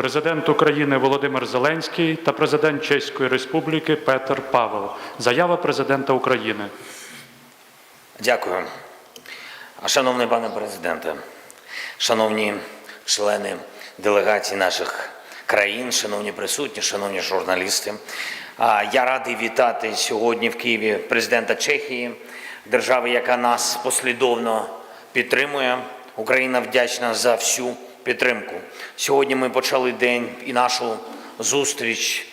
Президент України Володимир Зеленський та президент Чеської Республіки Петр Павел. Заява президента України. Дякую. Шановний пане президенте, шановні члени делегацій наших країн, шановні присутні, шановні журналісти. Я радий вітати сьогодні в Києві президента Чехії, держави, яка нас послідовно підтримує. Україна вдячна за всю підтримку. Сьогодні ми почали день і нашу зустріч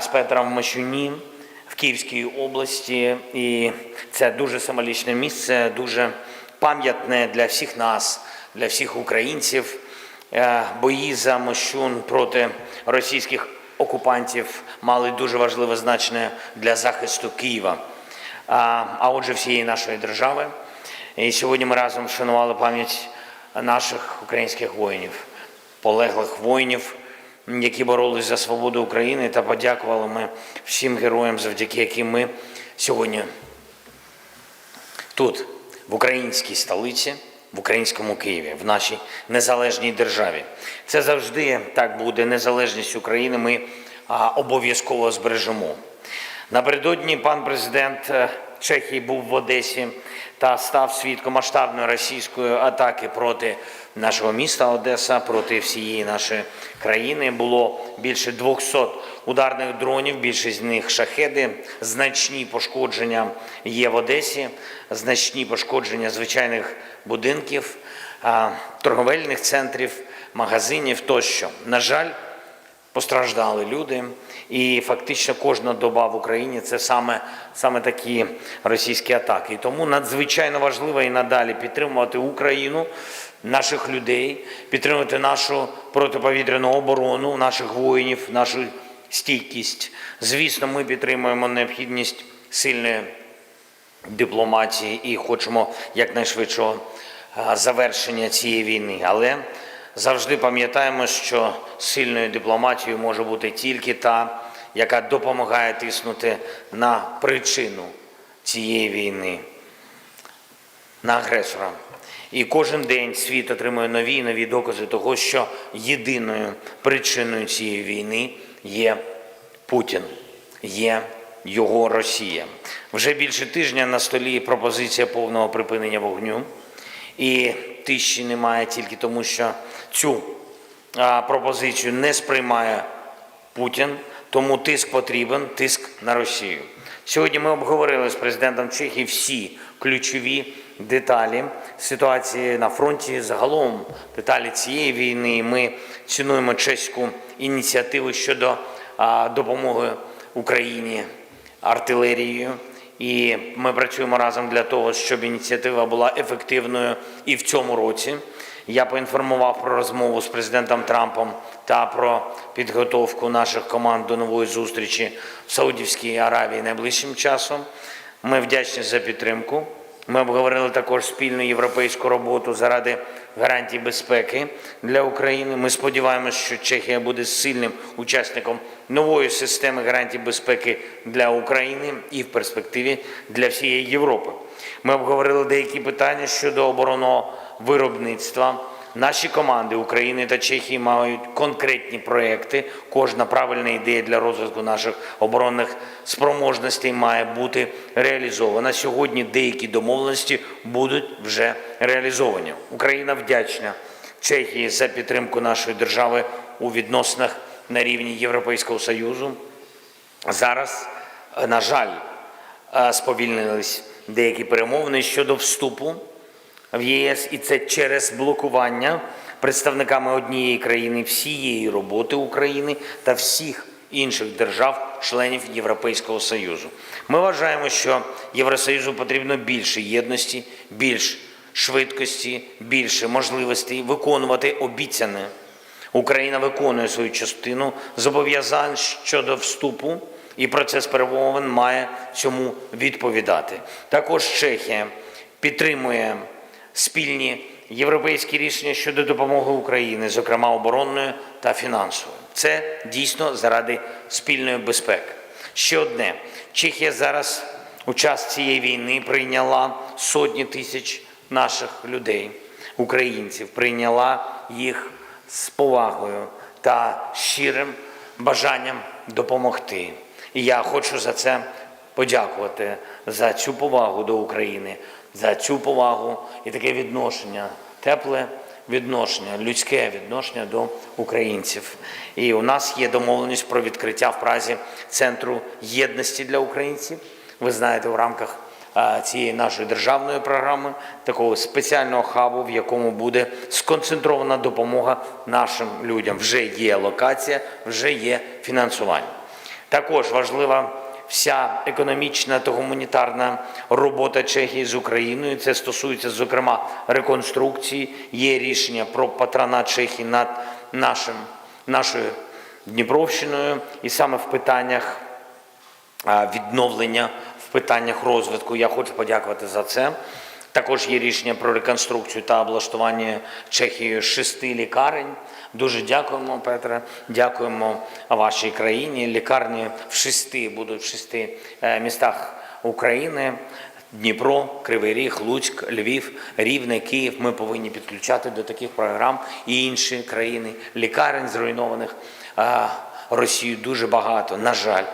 з Петром в Мощуні в Київській області, і це дуже символічне місце, дуже пам'ятне для всіх нас, для всіх українців. Е, Бої за Мощун проти російських окупантів мали дуже важливе значення для захисту Києва, а а отже, всієї нашої держави. І сьогодні ми разом вшанували пам'ять наших українських воїнів, полеглих воїнів, які боролись за свободу України, та подякували ми всім героям, завдяки яким ми сьогодні тут, в українській столиці, в українському Києві, в нашій незалежній державі. Це завжди так буде. Незалежність України ми обов'язково збережемо. Напередодні пан президент е, Чехії був в Одесі та став свідком масштабної російської атаки проти нашого міста Одеса, проти всієї нашої країни. Було більше 200 ударних дронів, більшість з них шахеди. Значні пошкодження є в Одесі, значні пошкодження звичайних будинків, торговельних центрів, магазинів тощо. На жаль, постраждали люди, і фактично кожна доба в Україні це саме, саме такі російські атаки. І тому надзвичайно важливо і надалі підтримувати Україну, наших людей, підтримувати нашу протиповітряну оборону, наших воїнів, нашу стійкість. Звісно, ми підтримуємо необхідність сильної дипломатії і хочемо якнайшвидшого завершення цієї війни. Але завжди пам'ятаємо, що сильною дипломатією може бути тільки та, яка допомагає тиснути на причину цієї війни, на агресора. І кожен день світ отримує нові і нові докази того, що єдиною причиною цієї війни є Путін, є його Росія. Вже більше тижня на столі пропозиція повного припинення вогню. І тиші немає тільки тому, що цю пропозицію не сприймає Путін, тому тиск потрібен, тиск на Росію. Сьогодні ми обговорили з президентом Чехії всі ключові деталі ситуації на фронті, загалом деталі цієї війни. Ми цінуємо чеську ініціативу щодо допомоги Україні артилерією. І ми працюємо разом для того, щоб ініціатива була ефективною і в цьому році. Я поінформував про розмову з президентом Трампом та про підготовку наших команд до нової зустрічі в Саудівській Аравії найближчим часом. Ми вдячні за підтримку. Ми обговорили також спільну європейську роботу заради гарантій безпеки для України. Ми сподіваємося, що Чехія буде сильним учасником нової системи гарантій безпеки для України і в перспективі для всієї Європи. Ми обговорили деякі питання щодо оборонного виробництва. Наші команди України та Чехії мають конкретні проекти. Кожна правильна ідея для розвитку наших оборонних спроможностей має бути реалізована. Сьогодні деякі домовленості будуть вже реалізовані. Україна вдячна Чехії за підтримку нашої держави у відносинах на рівні Європейського Союзу. Зараз, на жаль, е, сповільнились деякі перемовини щодо вступу в ЄС, і це через блокування представниками однієї країни всієї роботи України та всіх інших держав-членів Європейського Союзу. Ми вважаємо, що Євросоюзу потрібно більше єдності, більш швидкості, більше можливостей виконувати обіцяне. Україна виконує свою частину зобов'язань щодо вступу, і процес перемовин має цьому відповідати. Також Чехія підтримує спільні європейські рішення щодо допомоги України, зокрема оборонної та фінансової. Це дійсно заради спільної безпеки. Ще одне: Чехія зараз у час цієї війни прийняла сотні тисяч наших людей, українців, прийняла їх з повагою та щирим бажанням допомогти. І я хочу за це подякувати за цю повагу до України, за цю повагу і таке відношення, тепле відношення, людське відношення до українців. І у нас є домовленість про відкриття в Празі центру єдності для українців. Ви знаєте, в рамках цієї нашої державної програми, такого спеціального хабу, в якому буде сконцентрована допомога нашим людям. Вже є локація, вже є фінансування. Також важлива вся економічна та гуманітарна робота Чехії з Україною. Це стосується, зокрема, реконструкції. Є рішення про патронат Чехії над нашим, нашою Дніпровщиною, і саме в питаннях відновлення, в питаннях розвитку. Я хочу подякувати за це. Також є рішення про реконструкцію та облаштування Чехією шести лікарень. Дуже дякуємо, Петре. Дякуємо вашій країні. Лікарні в шести будуть в шести е, містах України. Дніпро, Кривий Ріг, Луцьк, Львів, Рівне, Київ. Ми повинні підключати до таких програм і інші країни. Лікарень зруйнованих а, Росією дуже багато. На жаль,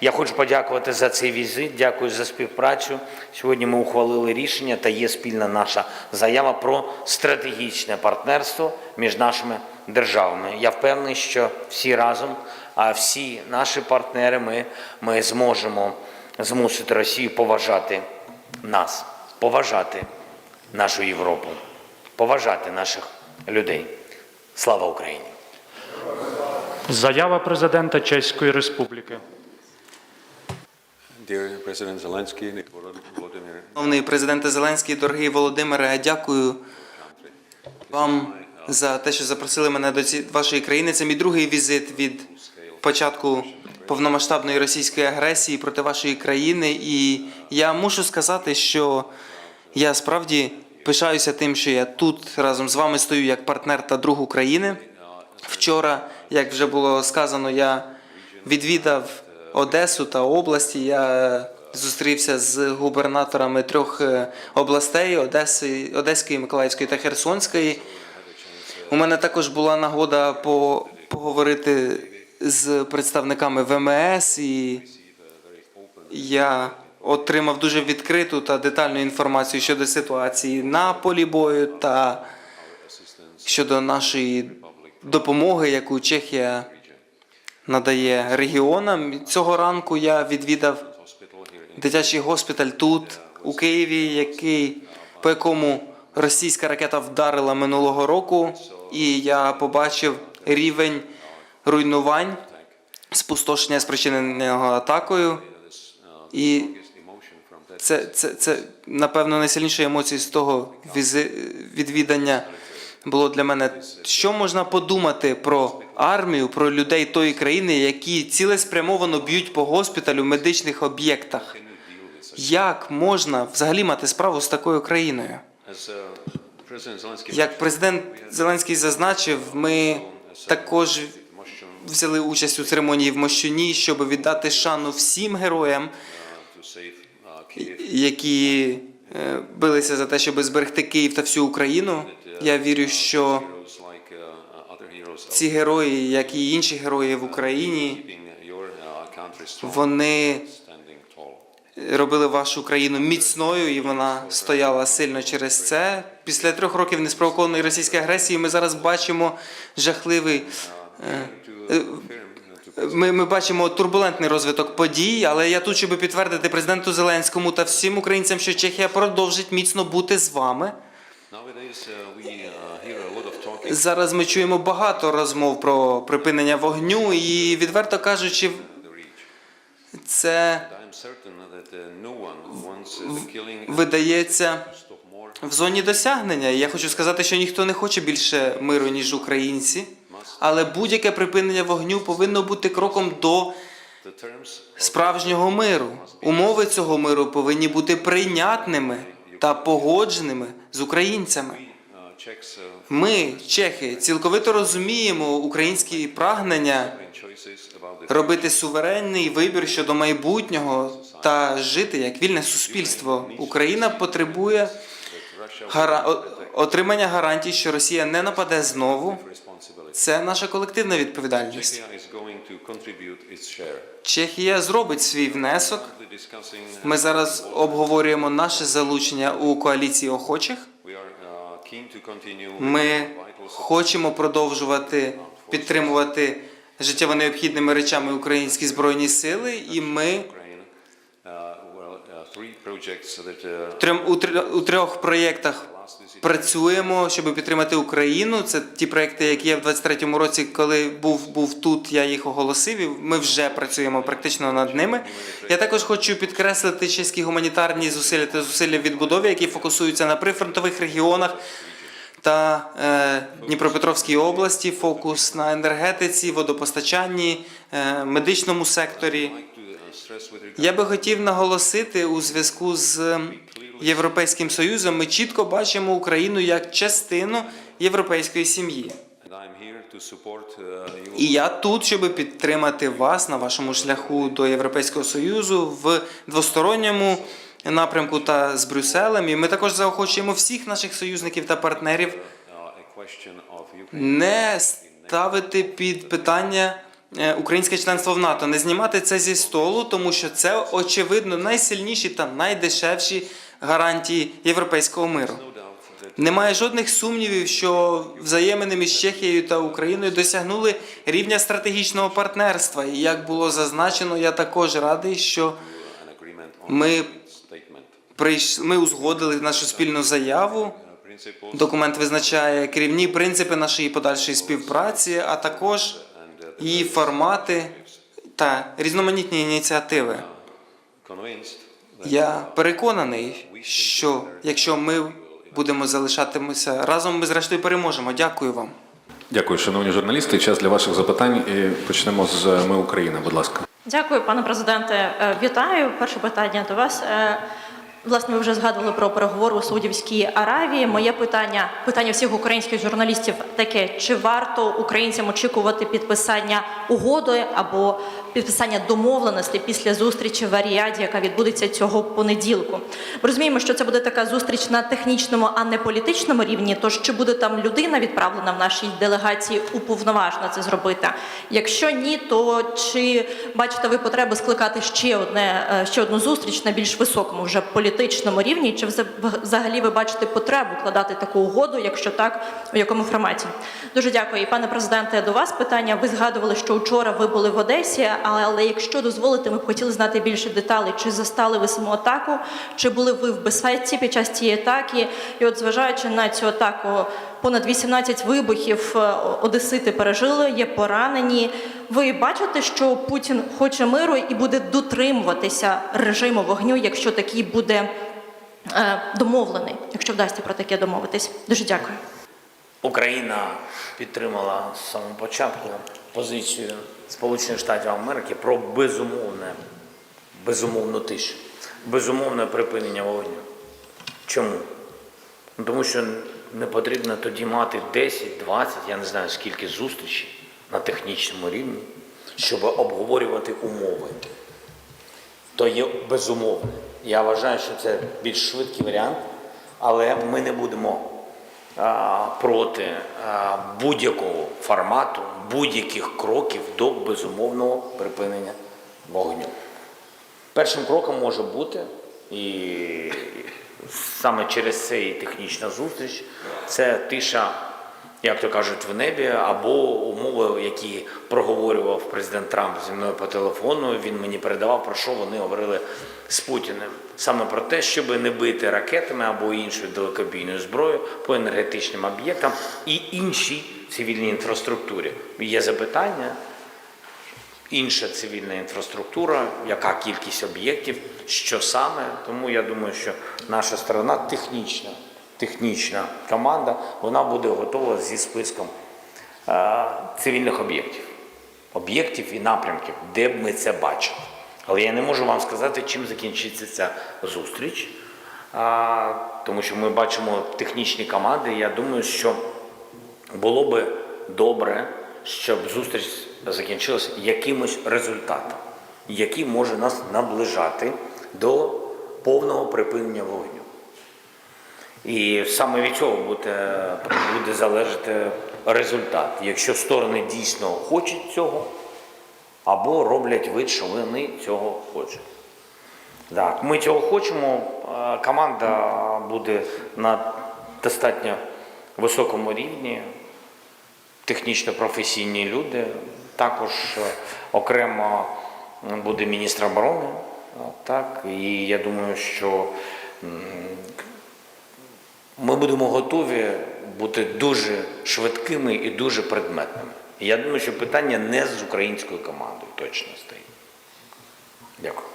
я хочу подякувати за цей візит. Дякую за співпрацю. Сьогодні ми ухвалили рішення та є спільна наша заява про стратегічне партнерство між нашими державами. Я впевнений, що всі разом, а всі наші партнери, ми, ми зможемо змусити Росію поважати нас, поважати нашу Європу, поважати наших людей. Слава Україні! Заява президента Чеської Республіки. Шановний президенте Зеленський, дорогий Володимире, дякую вам за те, що запросили мене до ці- вашої країни. Це мій другий візит від початку повномасштабної російської агресії проти вашої країни. І я мушу сказати, що я справді пишаюся тим, що я тут разом з вами стою як партнер та друг України. Вчора, як вже було сказано, я відвідав Одесу та області. Я зустрівся з губернаторами трьох е, областей Одеси, Одеської, Миколаївської та Херсонської. У мене також була нагода по, поговорити з представниками ВМС, і я отримав дуже відкриту та детальну інформацію щодо ситуації на полі бою та щодо нашої допомоги, яку Чехія надає регіонам. Цього ранку я відвідав дитячий госпіталь тут, у Києві, який, по якому російська ракета вдарила минулого року, і я побачив рівень руйнувань, спустошення спричиненого атакою. І це, це, це напевно найсильніші емоції з того відвідання було для мене. Що можна подумати про армію, про людей тої країни, які цілеспрямовано б'ють по госпіталю в медичних об'єктах? Як можна взагалі мати справу з такою країною? Як президент Зеленський зазначив, ми також взяли участь у церемонії в Мощуні, щоб віддати шану всім героям, які билися за те, щоб зберегти Київ та всю Україну. Я вірю, що ці герої, як і інші герої в Україні, вони робили вашу країну міцною, і вона стояла сильно через це. Після трьох років неспровокованої російської агресії ми зараз бачимо жахливий. Ми, ми бачимо турбулентний розвиток подій, але я тут, щоб підтвердити президенту Зеленському та всім українцям, що Чехія продовжить міцно бути з вами. Uh, uh, Зараз ми чуємо багато розмов про припинення вогню, і відверто кажучи, це Uh, uh, видається в зоні досягнення. Я хочу сказати, що ніхто не хоче більше миру, ніж українці. Але будь-яке припинення вогню повинно бути кроком до справжнього миру. Умови цього миру повинні бути прийнятними та погодженими з українцями. uh, Ми, чехи, цілковито розуміємо українські прагнення робити суверенний вибір щодо майбутнього та жити як вільне суспільство. Україна потребує гара... отримання гарантій, що Росія не нападе знову. Це наша колективна відповідальність. Чехія зробить свій внесок. Ми зараз обговорюємо наше залучення у коаліції охочих. Ми хочемо продовжувати підтримувати життєво необхідними речами українські збройні сили, і ми трьом у, у трьох проєктах працюємо, щоб підтримати Україну. Це ті проекти, які я в 23-му році, коли був, був тут, я їх оголосив. і Ми вже працюємо практично над ними. Я також хочу підкреслити чеські гуманітарні зусилля та зусилля в відбудові, які фокусуються на прифронтових регіонах. Та е, Дніпропетровській області фокус на енергетиці, водопостачанні, е, медичному секторі. Я би хотів наголосити у зв'язку з Європейським Союзом. Ми чітко бачимо Україну як частину європейської сім'ї. І я тут, щоб підтримати вас на вашому шляху до Європейського Союзу в двосторонньому напрямку та з Брюсселем. І ми також заохочуємо всіх наших союзників та партнерів не ставити під питання українське членство в НАТО, не знімати це зі столу, тому що це очевидно найсильніші та найдешевші гарантії європейського миру. Немає жодних сумнівів, що взаємини між Чехією та Україною досягнули рівня стратегічного партнерства. І як було зазначено, я також радий, що ми ми узгодили нашу спільну заяву. Документ визначає керівні принципи нашої подальшої співпраці, а також її формати та різноманітні ініціативи. Я переконаний, що якщо ми будемо залишатимося разом, ми зрештою переможемо. Дякую вам. Дякую, шановні журналісти. Час для ваших запитань. І почнемо з Ми Україна. Будь ласка. Дякую, пане президенте. Е, Вітаю. Перше питання до вас. Власне, ви вже згадували про переговори у Саудівській Аравії. Моє питання, питання всіх українських журналістів таке: чи варто українцям очікувати підписання угоди або підписання домовленостей після зустрічі в Аріаді, яка відбудеться цього понеділку? Ми розуміємо, що це буде така зустріч на технічному, а не політичному рівні. Тож чи буде там людина відправлена в нашій делегації уповноважена це зробити? Якщо ні, то чи бачите ви потреби скликати ще одне е, ще одну зустріч на більш високому вже політичному рівні? Чи вза- взагалі ви бачите потребу кладати таку угоду? Якщо так, у якому форматі? Дуже дякую. І пане президенте, до вас питання. Ви згадували, що вчора ви були в Одесі, але, але якщо дозволите, ми б хотіли знати більше деталей. Чи застали ви саму атаку, чи були ви в безпеці під час цієї атаки? І от зважаючи на цю атаку, понад 18 вибухів е, одесити пережили, є поранені. Ви бачите, що Путін хоче миру і буде дотримуватися режиму вогню, якщо такий буде е, домовлений, якщо вдасться про таке домовитись. Дуже дякую. Україна підтримала з самого початку позицію Сполучених Штатів Америки про безумовне, безумовну тишу, безумовне припинення вогню. Чому? Ну, Тому що не потрібно тоді мати 10, 20, я не знаю скільки зустрічей на технічному рівні, щоб обговорювати умови. То є безумовне. Я вважаю, що це більш швидкий варіант, але ми не будемо а, проти будь-якого формату, будь-яких кроків до безумовного припинення вогню. Першим кроком може бути, і саме через це і технічна зустріч, це тиша, як то кажуть, в небі, або умови, які проговорював президент Трамп зі мною по телефону. Він мені передавав, про що вони говорили з Путіним. Саме про те, щоб не бити ракетами або іншою далекобійною зброєю по енергетичним об'єктам і іншій цивільній інфраструктурі. Є запитання, інша цивільна інфраструктура, яка кількість об'єктів, що саме. Тому я думаю, що наша сторона технічна, технічна команда, вона буде готова зі списком е, цивільних об'єктів, об'єктів і напрямків, де б ми це бачили. Але я не можу вам сказати, чим закінчиться ця зустріч, а, тому що ми бачимо технічні команди. Я думаю, що було би добре, щоб зустріч закінчилася якимось результатом, який може нас наближати до повного припинення вогню. І саме від цього буде, буде залежати результат, якщо сторони дійсно хочуть цього, або роблять вид, що вони цього хочуть. Так, ми цього хочемо. Команда буде на достатньо високому рівні, технічно професійні люди. Також е, окремо буде міністр оборони. Так, і я думаю, що ми будемо готові бути дуже швидкими і дуже предметними. І я думаю, що питання не з українською командою точно стоїть. Дякую.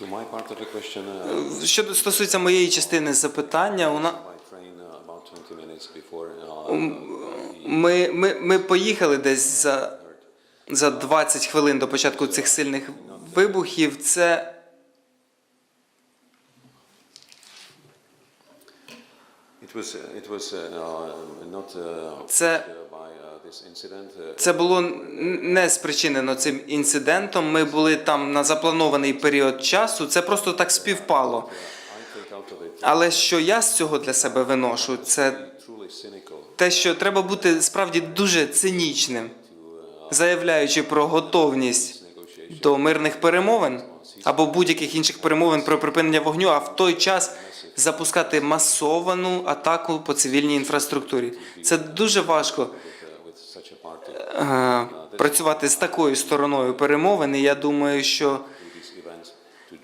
To my part of the question, uh, Що стосується моєї частини запитання, у Ми, ми, ми поїхали десь за, за 20 хвилин до початку цих сильних вибухів. Це uh, uh, uh, Це- Це було не спричинено цим інцидентом. Ми були там на запланований період часу. Це просто так співпало. Але що я з цього для себе виношу, це те, що треба бути справді дуже цинічним, заявляючи про готовність до мирних перемовин або будь-яких інших перемовин про припинення вогню, а в той час запускати масовану атаку по цивільній інфраструктурі. Це дуже важко е, працювати з такою стороною перемовин. І я думаю, що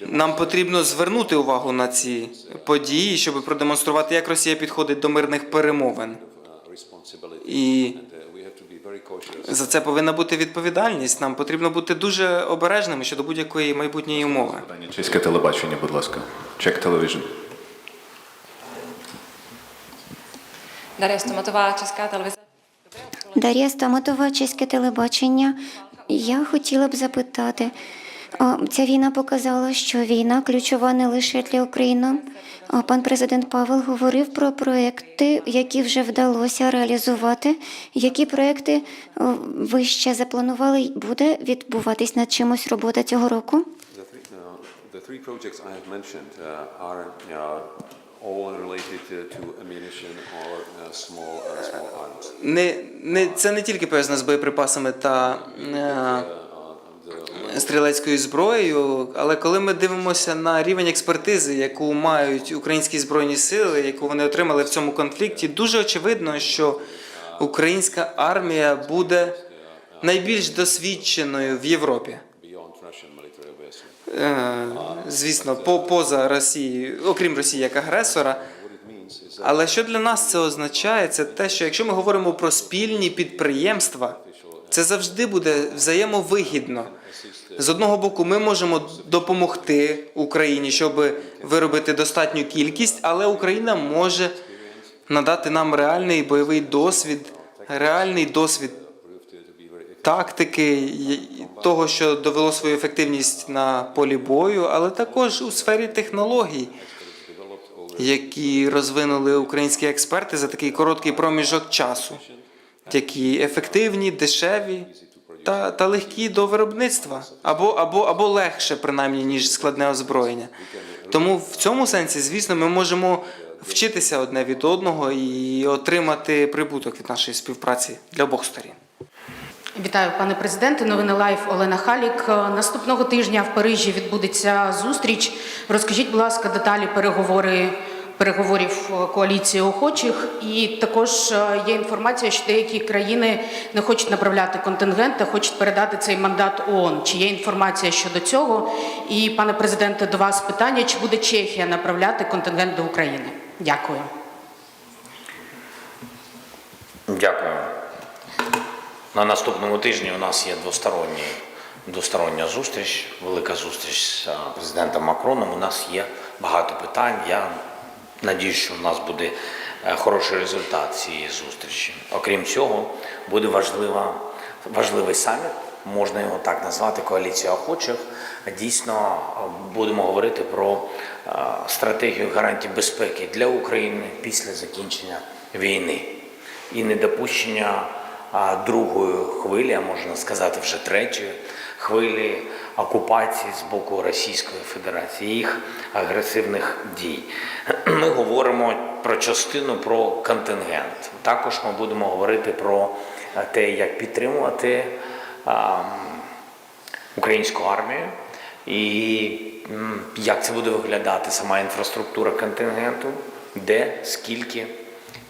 нам потрібно звернути увагу на ці події, щоб продемонструвати, як Росія підходить до мирних перемовин. І за це повинна бути відповідальність. Нам потрібно бути дуже обережними щодо будь-якої майбутньої умови. Чеське телебачення, будь ласка. Check Television. Дар'я Стоматова, Česká televize. Дар'я Стаматова, чеське телебачення. Я хотіла б запитати, ця війна показала, що війна ключова не лише для України. Пан президент Павел говорив про проекти, які вже вдалося реалізувати. Які проекти ви ще запланували? Буде відбуватись над чимось робота цього року? Не, не, це не тільки пов'язано з боєприпасами та е, стрілецькою зброєю, але коли ми дивимося на рівень експертизи, яку мають українські збройні сили, яку вони отримали в цьому конфлікті, дуже очевидно, що українська армія буде найбільш досвідченою в Європі. Е, Звісно, по, поза Росією, окрім Росії як агресора. Але що для нас це означає? Це те, що якщо ми говоримо про спільні підприємства, це завжди буде взаємовигідно. З одного боку, ми можемо допомогти Україні, щоб виробити достатню кількість, але Україна може надати нам реальний бойовий досвід, реальний досвід тактики, того, що довело свою ефективність на полі бою, але також у сфері технологій які розвинули українські експерти за такий короткий проміжок часу, які ефективні, дешеві та, та легкі до виробництва, або, або, або легше, принаймні, ніж складне озброєння. Тому в цьому сенсі, звісно, ми можемо вчитися одне від одного і отримати прибуток від нашої співпраці для обох сторін. Вітаю, пане президенте. Новини Лайф Олена Халік. Наступного тижня в Парижі відбудеться зустріч. Розкажіть, будь ласка, деталі переговори. Переговорів е, коаліції охочих, і також е, є інформація, що деякі країни не хочуть направляти контингент, а хочуть передати цей мандат ООН. Чи є інформація щодо цього? І, пане президенте, до вас питання: чи буде Чехія направляти контингент до України? Дякую. Дякую. На наступному тижні у нас є двосторонній, двостороння зустріч, велика зустріч з президентом Макроном. У нас є багато питань. Я надіюсь, що в нас буде е, хороший результат цієї зустрічі. Окрім цього, буде важлива, важливий саміт, можна його так назвати, коаліція охочих. Дійсно, будемо говорити про е, стратегію гарантій безпеки для України після закінчення війни і недопущення другої хвилі, а можна сказати вже третьої хвилі окупації з боку Російської Федерації, їх агресивних дій. Ми говоримо про частину про контингент. Також ми будемо говорити про е, те, як підтримувати українську армію і як це буде виглядати сама інфраструктура контингенту, де, скільки,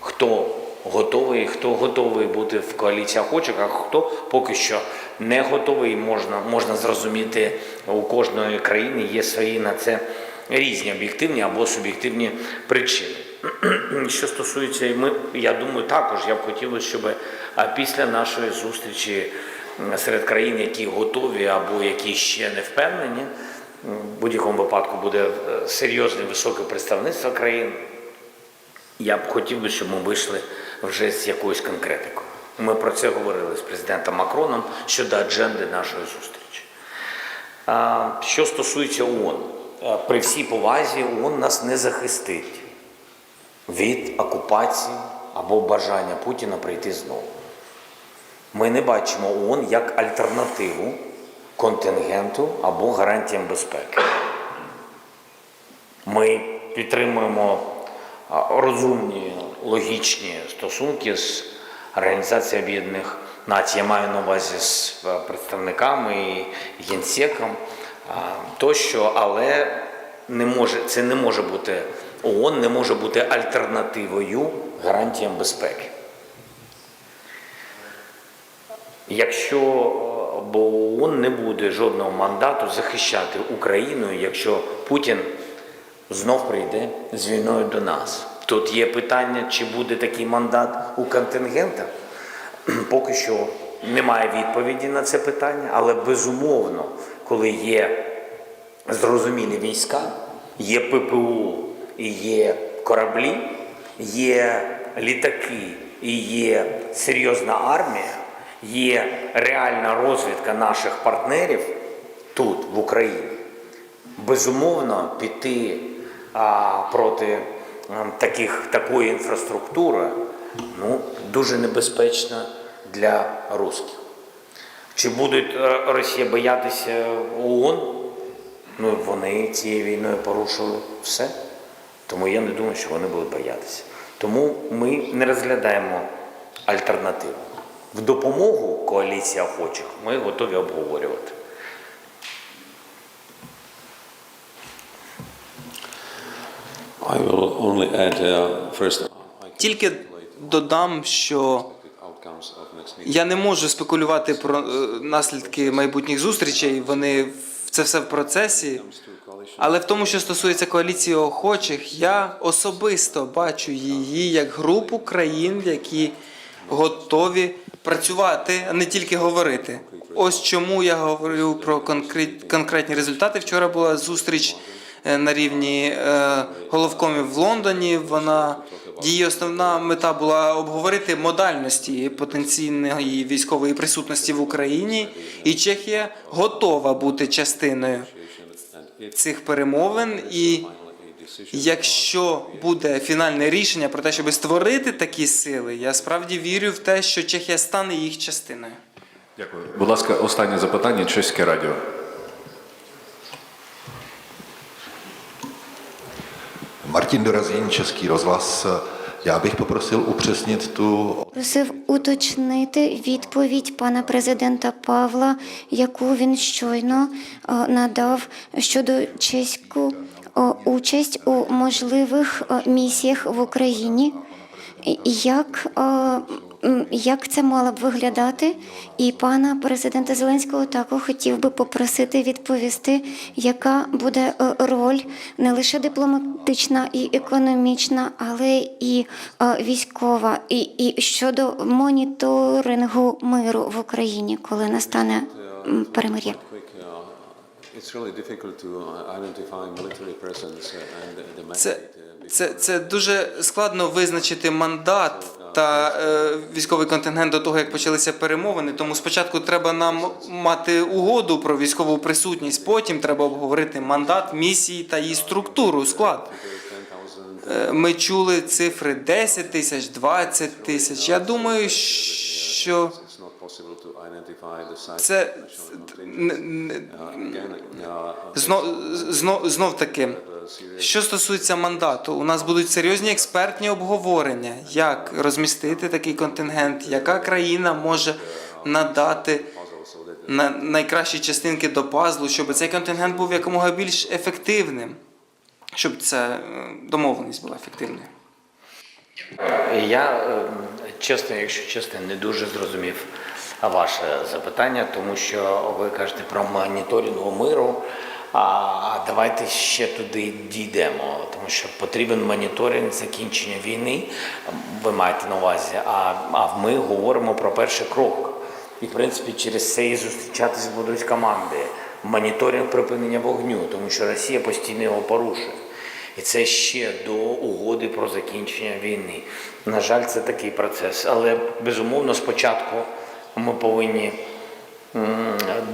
хто готовий, хто готовий бути в коаліції охочих, а хто поки що не готовий, можна, можна зрозуміти, у кожної країни є свої на це різні об'єктивні або суб'єктивні причини. Що стосується, ми, я думаю, також я б хотів, щоб після нашої зустрічі серед країн, які готові або які ще не впевнені, в будь-якому випадку буде е, серйозне високе представництво країн. Я б хотів би, щоб ми вийшли вже з якоюсь конкретикою. Ми про це говорили з президентом Макроном щодо адженди нашої зустрічі. Що стосується ООН, при всій повазі ООН нас не захистить від окупації або бажання Путіна прийти знову. Ми не бачимо ООН як альтернативу контингенту або гарантіям безпеки. Ми підтримуємо розумні, логічні стосунки з Організацією Об'єднаних Націй. Я маю на увазі з е, представниками і генсеком тощо, але не може, це не може бути ООН не може бути альтернативою гарантіям безпеки. Якщо е, бо ООН не буде жодного мандату захищати Україну, якщо Путін знов прийде з війною до нас. Тут є питання, чи буде такий мандат у контингента. Поки що немає відповіді на це питання, але безумовно, коли є зрозумілі війська, є ППУ і є кораблі, є літаки і є серйозна армія, є реальна розвідка наших партнерів тут, в Україні. Безумовно, піти а, проти таких, такої інфраструктури ну, дуже небезпечно для русських. Чи будуть е, Росія боятися ООН? Ну, вони цією війною порушили все. Тому я не думаю, що вони будуть боятися. Тому ми не розглядаємо альтернативу. В допомогу коаліції охочих ми готові обговорювати. I will only add uh, first. Тільки додам, що я не можу спекулювати про е, наслідки майбутніх зустрічей. Вони це все в процесі. Але в тому, що стосується коаліції охочих, я особисто бачу її як групу країн, які готові працювати, а не тільки говорити. Ось чому я говорю про конкрет- конкретні результати. Вчора була зустріч на рівні е, головкомів в Лондоні. Вона її основна мета була обговорити модальності потенційної військової присутності в Україні, і Чехія готова бути частиною цих перемовин. І якщо буде фінальне рішення про те, щоб створити такі сили, я справді вірю в те, що Чехія стане їх частиною. Дякую. Будь ласка, останнє запитання Чеське радіо. Martin Dorazín, Český rozhlas. Já bych poprosil upřesnit tu Просив уточнити відповідь пана президента Павла, яку він щойно е, надав щодо чеську е, участь у можливих е, місіях в Україні. Як, як це мало б виглядати? І пана президента Зеленського також хотів би попросити відповісти, яка буде е, роль не лише дипломатична і економічна, але і е, військова, і, і щодо моніторингу миру в Україні, коли настане перемир'я. Це, mandate. uh, це, це дуже складно визначити мандат та е, військовий контингент до того, як почалися перемовини. Тому спочатку треба нам мати угоду про військову присутність. Потім треба обговорити мандат, місії та її структуру, склад. Е, Ми чули цифри 10 тисяч, 20 тисяч. Я думаю, що Це н- Uh, знов, знов, знов таки. Що стосується мандату, у нас будуть серйозні експертні обговорення, як розмістити такий контингент, яка країна може надати на найкращі частинки до пазлу, щоб цей контингент був якомога більш ефективним, щоб ця е, домовленість була ефективною. Я е, чесно, якщо чесно, не дуже зрозумів ваше запитання, тому що ви кажете про моніторинг миру. А давайте ще туди дійдемо, тому що потрібен моніторинг закінчення війни. Ви маєте на увазі. А, а ми говоримо про перший крок. І в принципі через це і зустрічатись будуть команди. Моніторинг припинення вогню, тому що Росія постійно його порушує. І це ще до угоди про закінчення війни. На жаль, це такий процес. Але безумовно, спочатку ми повинні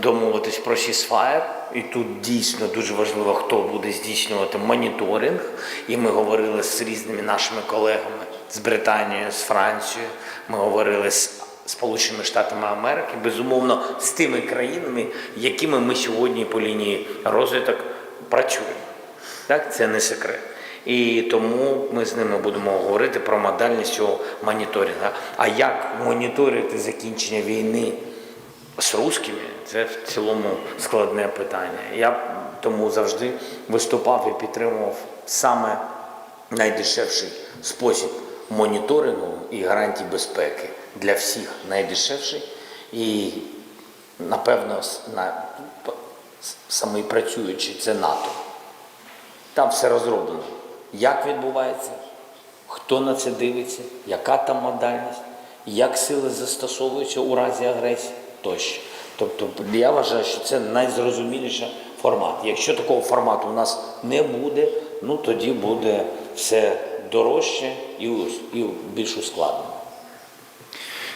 домовитись про сісфаєр. І тут дійсно дуже важливо, хто буде здійснювати моніторинг. І ми говорили з різними нашими колегами з Британією, з Францією. Ми говорили з Сполученими Штатами Америки, безумовно, з тими країнами, якими ми сьогодні по лінії розвиток працюємо. Так, це не секрет. І тому ми з ними будемо говорити про модальність цього моніторингу. А як моніторити закінчення війни з русскими, це в цілому складне питання. Я тому завжди виступав і підтримував саме найдешевший спосіб моніторингу і гарантій безпеки для всіх найдешевший і, напевно, на, самий працюючий це НАТО. Там все розроблено. Як відбувається, хто на це дивиться, яка там модальність, як сили застосовуються у разі агресії тощо. Тобто я вважаю, що це найзрозуміліший формат. Якщо такого формату у нас не буде, ну тоді буде все дорожче і, і більш ускладнено.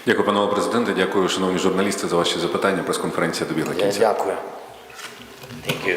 Дякую, панове президенте. Дякую, шановні журналісти, за ваші запитання. Прес-конференція добігла Я кінця. дякую. Thank you.